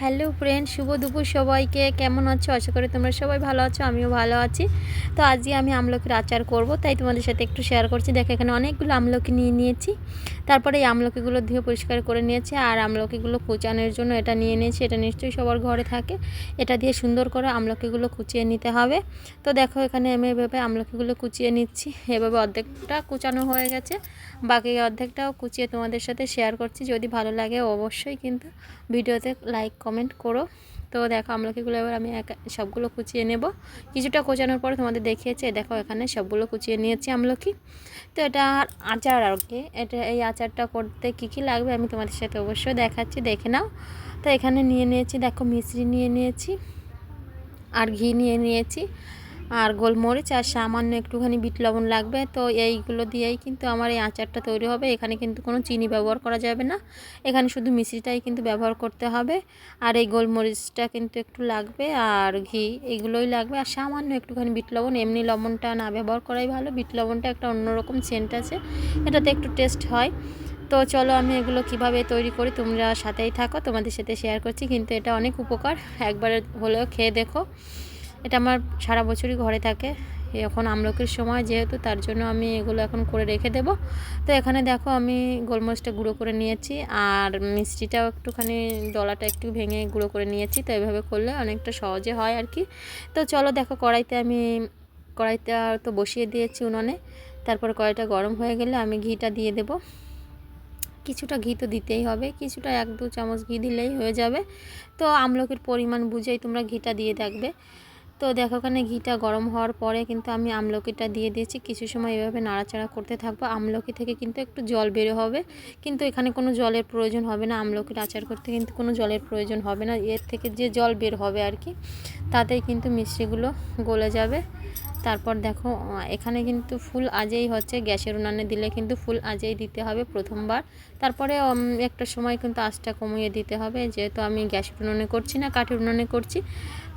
Hello friend, শুভ দুপুর সবাইকে। কেমন আছো? আশা করি তোমরা সবাই ভালো আছো, আমিও ভালো আছি। তো আজকে আমি আমলকির আচার করব, তাই তোমাদের সাথে একটু শেয়ার করছি। দেখো, এখানে অনেকগুলো আমলকি নিয়ে নিয়েছি। তারপরে এই আমলকিগুলো ধুয়ে পরিষ্কার করে নিয়েছে আর আমলকিগুলো কুচানোর জন্য এটা নিয়ে নিয়েছি। এটা নিশ্চয়ই সবার ঘরে থাকে। এটা দিয়ে সুন্দর করে আমলকিগুলো কুচিয়ে নিতে হবে। তো দেখো এখানে আমি এভাবে আমলকিগুলো কুচিয়ে নিচ্ছি। এভাবে অর্ধেকটা কুচানো হয়ে গেছে। বাকি অর্ধেকটাও কুচিয়ে তোমাদের সাথে শেয়ার করছি। যদি ভালো লাগে অবশ্যই কিন্তু ভিডিওতে লাইক কমেন্ট করো। তো দেখো আমলকিগুলো এবার আমি সবগুলো কুচিয়ে নেব। কিছুটা কোচানোর পর তোমাদের দেখিয়েছে, দেখো এখানে সবগুলো কুচিয়ে নিয়েছি আমলকি। তো এটা আচার আর কি, এটা এই আচারটা করতে কি কি লাগবে আমি তোমাদের সাথে অবশ্যই দেখাচ্ছি, দেখে নাও। তো এখানে নিয়ে নিয়েছি, দেখো মিশ্রি নিয়ে নিয়েছি, আর ঘি নিয়ে নিয়েছি। আর গোলমরিচ আর সামান্য একটুখানি বিট লবণ লাগবে। তো এইগুলো দিয়েই কিন্তু আমার এই আচারটা তৈরি হবে। এখানে কিন্তু কোনো চিনি ব্যবহার করা যাবে না। এখানে শুধু মিশ্রিটাই কিন্তু ব্যবহার করতে হবে। আর এই গোলমরিচটা কিন্তু একটু লাগবে আর ঘি এগুলোই লাগবে। আর সামান্য একটুখানি বিট লবণ, এমনি লবণটা না ব্যবহার করাই ভালো। বিট লবণটা একটা অন্যরকম সেন্ট আছে। এটাতে একটু টেস্ট হয়। তো চলো আমি এগুলো কীভাবে তৈরি করি তোমরা সাথেই থাকো। তোমাদের সাথে শেয়ার করছি। কিন্তু এটা অনেক উপকার। একবার হলেও খেয়ে দেখো। এটা আমার সারা বছরই ঘরে থাকে। এখন আমলকির সময় যেহেতু, তার জন্য আমি এগুলো এখন করে রেখে দেব। তো এখানে দেখো আমি গোলমরিচটা গুঁড়ো করে নিয়েছি, আর মিষ্টিটাও একটুখানি ডলাটা একটু ভেঙে গুঁড়ো করে নিয়েছি, তো এভাবে করলে অনেকটা সহজে হয় আর কি। তো চলো দেখো কড়াইতে আমি কড়াইতে তো বসিয়ে দিয়েছি উনুনে। তারপর কড়াইটা গরম হয়ে গেলে আমি ঘিটা দিয়ে দেব। কিছুটা ঘি তো দিতেই হবে, কিছুটা এক দু চামচ ঘি দিলেই হয়ে যাবে। তো আমলকির পরিমাণ বুঝেই তোমরা ঘিটা দিয়ে থাকবে তো দেখো ওখানে ঘিটা গরম হওয়ার পরে কিন্তু আমি আমলকিটা দিয়ে দিয়েছি। কিছু সময় এভাবে নাড়াচাড়া করতে থাকব। আমলকি থেকে কিন্তু একটু জল বেরো হবে। কিন্তু এখানে কোনো জলের প্রয়োজন হবে না। আমলকির আচার করতে কিন্তু কোনো জলের প্রয়োজন হবে না। এর থেকে যে জল বের হবে আর কি তাতেই কিন্তু মিষ্টিগুলো গলে যাবে। তারপর দেখো এখানে কিন্তু ফুল আজেই হচ্ছে, গ্যাসের উনানে দিলে কিন্তু ফুল আজেই দিতে হবে প্রথমবার। তারপরে একটা সময় কিন্তু আঁচটা কমিয়ে দিতে হবে, যেহেতু আমি গ্যাসের উনানে করছি না, কাঠের উনানে করছি।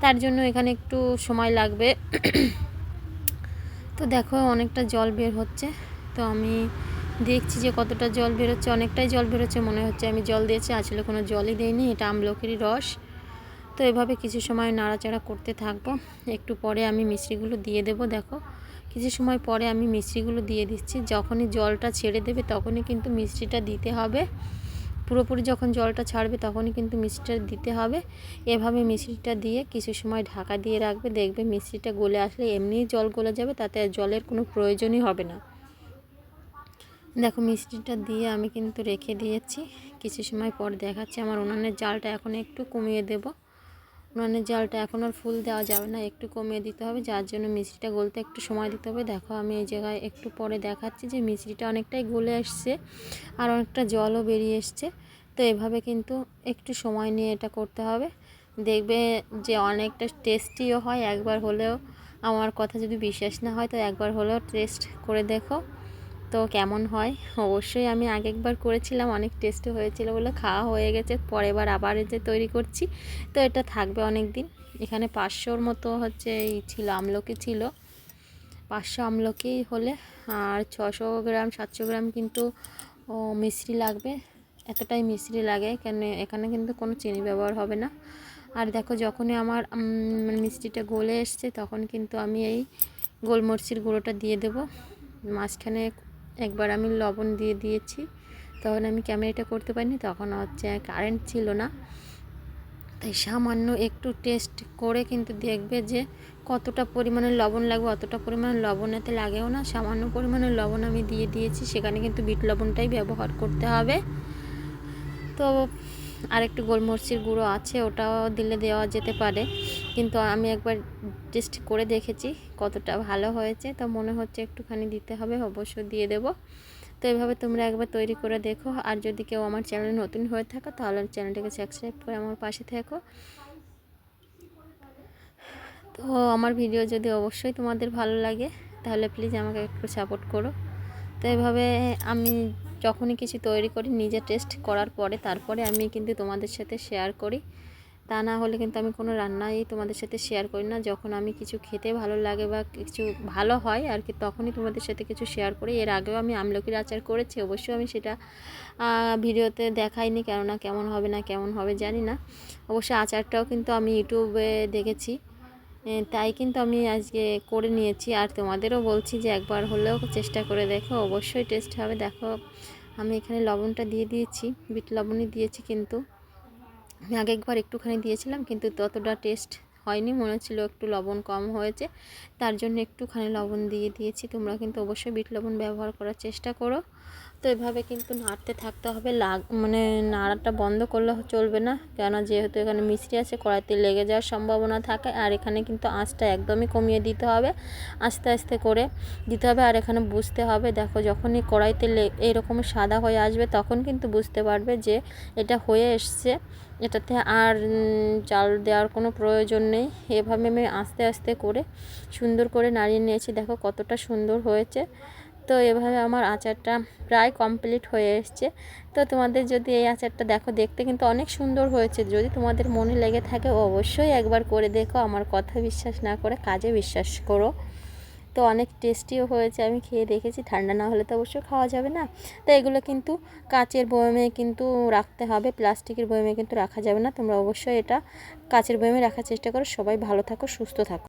তার জন্য এখানে একটু সময় লাগবে। তো দেখো, অনেকটা জল বের হচ্ছে। তো আমি দেখছি যে কতটা জল বেরোচ্ছে, অনেকটাই জল বেরোচ্ছে মনে হচ্ছে। আমি জল দিয়েছি, আসলে কোনো জলই দিইনি, এটা আমলকিরই রস। তো এভাবে কিছু সময় নাড়াচাড়া করতে থাকব। একটু পরে আমি মিশ্রিগুলো দিয়ে দেব, দেখো। কিছু সময় পরে আমি মিশ্রিগুলো দিয়ে দিচ্ছি। যখনই জলটা ছেড়ে দেবে তখনই কিন্তু মিষ্টিটা দিতে হবে। পুরোপুরি যখন জলটা ছাড়বে তখনই কিন্তু মিষ্টিটা দিতে হবে। এভাবে মিষ্টিটা দিয়ে কিছু সময় ঢাকা দিয়ে রাখবে। দেখবে মিষ্টিটা গলে আসলে এমনিই জল গলে যাবে, তাতে জলের কোনো প্রয়োজনই হবে না। দেখো, মিষ্টিটা দিয়ে আমি কিন্তু রেখে দিয়েছি। কিছু সময় পর দেখাচ্ছি। আমার উনানের জালটা এখন একটু কমিয়ে দেবো। উনানের জলটা এখন আর ফুল দেওয়া যাবে না, একটু কমিয়ে দিতে হবে, যার জন্য মিষ্টিটা গলতে একটু সময় দিতে হবে। দেখো আমি এই জায়গায় একটু পরে দেখাচ্ছি যে মিষ্টিটা অনেকটাই গলে আসছে আর অনেকটা জলও বেরিয়ে এসছে। তো এভাবে কিন্তু একটু সময় নিয়ে এটা করতে হবে। দেখবে যে অনেকটা টেস্টিও হয়, একবার হলেও আমার কথা যদি বিশ্বাস না হয় তো একবার হলেও টেস্ট করে দেখো। তো কেমন হয়? অবশ্যই আমি আগেকবার করেছিলাম, অনেক টেস্টি হয়েছিল বলে খাওয়া হয়ে গেছে। পরের বার আবার যে তৈরি করছি, তো এটা থাকবে অনেক দিন এখানে পাঁচশোর মতো হচ্ছে এই ছিল, আমলকি ছিল। পাঁচশো আমলকি হলে আর ছশো গ্রাম, সাতশো গ্রাম কিন্তু মিশ্রি লাগবে। এতটাই মিশ্রি লাগে, কেন এখানে কিন্তু কোনো চিনি ব্যবহার হবে না। আর দেখো যখনই আমার মানে মিষ্টিটা গলে এসছে তখন কিন্তু আমি এই গোলমরিচির গুঁড়োটা দিয়ে দেব। মাঝখানে একবার আমি লবণ দিয়ে দিয়েছি। তখন আমি ক্যামেরাটা করতে পারিনি, তখন হচ্ছে কারেন্ট ছিল না। তাই সামান্য একটু টেস্ট করে কিন্তু দেখবে যে কতটা পরিমাণে লবণ লাগবে, অতটা পরিমাণে লবণ এতে লাগেও না। সামান্য পরিমাণে লবণ আমি দিয়ে দিয়েছি, সেখানে কিন্তু বিট লবণটাই ব্যবহার করতে হবে। তো আর একটু গোলমরিচের গুঁড়ো আছে, ওটাও দিলে দেওয়া যেতে পারে। কিন্তু আমি একবার টেস্ট করে দেখেছি কতটা ভালো হয়েছে। তো মনে হচ্ছে একটুখানি দিতে হবে অবশ্য দিয়ে দেব। তো এভাবে তোমরা একবার তৈরি করে দেখো। আর যদি কেউ আমার চ্যানেলে নতুন হয়ে থাকো, তাহলে চ্যানেলটাকে সাবস্ক্রাইব করে আমার পাশে থেকো। তো আমার ভিডিও যদি অবশ্যই তোমাদের ভালো লাগে, তাহলে প্লিজ আমাকে একটু সাপোর্ট করো। তো এভাবে আমি যখনই কিছু তৈরি করি, নিজে টেস্ট করার পরে, তারপরে আমি কিন্তু তোমাদের সাথে শেয়ার করি। তা না হলে কিন্তু আমি কোনো রান্নাই তোমাদের সাথে শেয়ার করি না। যখন আমি কিছু খেতে ভালো লাগে বা কিছু ভালো হয় আর কি, তখনই তোমাদের সাথে কিছু শেয়ার করি। এর আগেও আমি আমলকির আচার করেছি, অবশ্যই আমি সেটা ভিডিওতে দেখাইনি কেননা কেমন হবে না কেমন হবে জানি না। অবশ্যই আচারটাও কিন্তু আমি ইউটিউবে দেখেছি তাই কিন্তু আমি আজকে করে নিয়েছি। আর তোমাদেরও বলছি যে একবার হলেও চেষ্টা করে দেখো, অবশ্যই টেস্ট হবে। দেখো, আমি এখানে লবণটা দিয়ে দিয়েছি, বিট লবণই দিয়েছি কিন্তু। আগে একবার একটুখানি দিয়েছিলাম, কিন্তু ততটা টেস্ট হয়নি। মনে হচ্ছিল একটু লবণ কম হয়েছে। তার জন্য একটুখানি লবণ দিয়ে দিয়েছি। তোমরা কিন্তু অবশ্যই বিট লবণ ব্যবহার করার চেষ্টা করো। তো এভাবে কিন্তু নাড়তে থাকতে হবে। লাগ মানে নাড়াটা বন্ধ করলে চলবে না। কেন যেহেতু এখানে মিষ্টি আছে, কড়াইতে লেগে যাওয়ার সম্ভাবনা থাকে। আর এখানে কিন্তু আঁচটা একদমই কমিয়ে দিতে হবে। আস্তে আস্তে করে দিতে হবে। আর এখানে বুঝতে হবে, দেখো যখনই কড়াইতে এরকম সাদা হয়ে আসবে, তখন কিন্তু বুঝতে পারবে যে এটা হয়ে এসছে। এটাতে আর চাল দেওয়ার কোনো প্রয়োজন নেই। এভাবে আমি আস্তে আস্তে করে সুন্দর করে নাড়িয়ে নিয়েছি। দেখো কতটা সুন্দর হয়েছে। তো এভাবে আমার আচারটা প্রায় কমপ্লিট হয়ে এসছে। তো তোমাদের যদি এই আচারটা দেখো, দেখতে কিন্তু অনেক সুন্দর হয়েছে। যদি তোমাদের মনে লেগে থাকে, অবশ্যই একবার করে দেখো। আমার কথা বিশ্বাস না করে, কাজে বিশ্বাস করো। তো অনেক টেস্টিও হয়েছে, আমি খেয়ে দেখেছি। ঠান্ডা না হলে তো অবশ্যই খাওয়া যাবে না। তো এগুলো কিন্তু কাচের বয়মে কিন্তু রাখতে হবে। প্লাস্টিকের বয়মে কিন্তু রাখা যাবে না। তোমরা অবশ্যই এটা কাচের বয়মে রাখার চেষ্টা করো। সবাই ভালো থাকো, সুস্থ থাকো।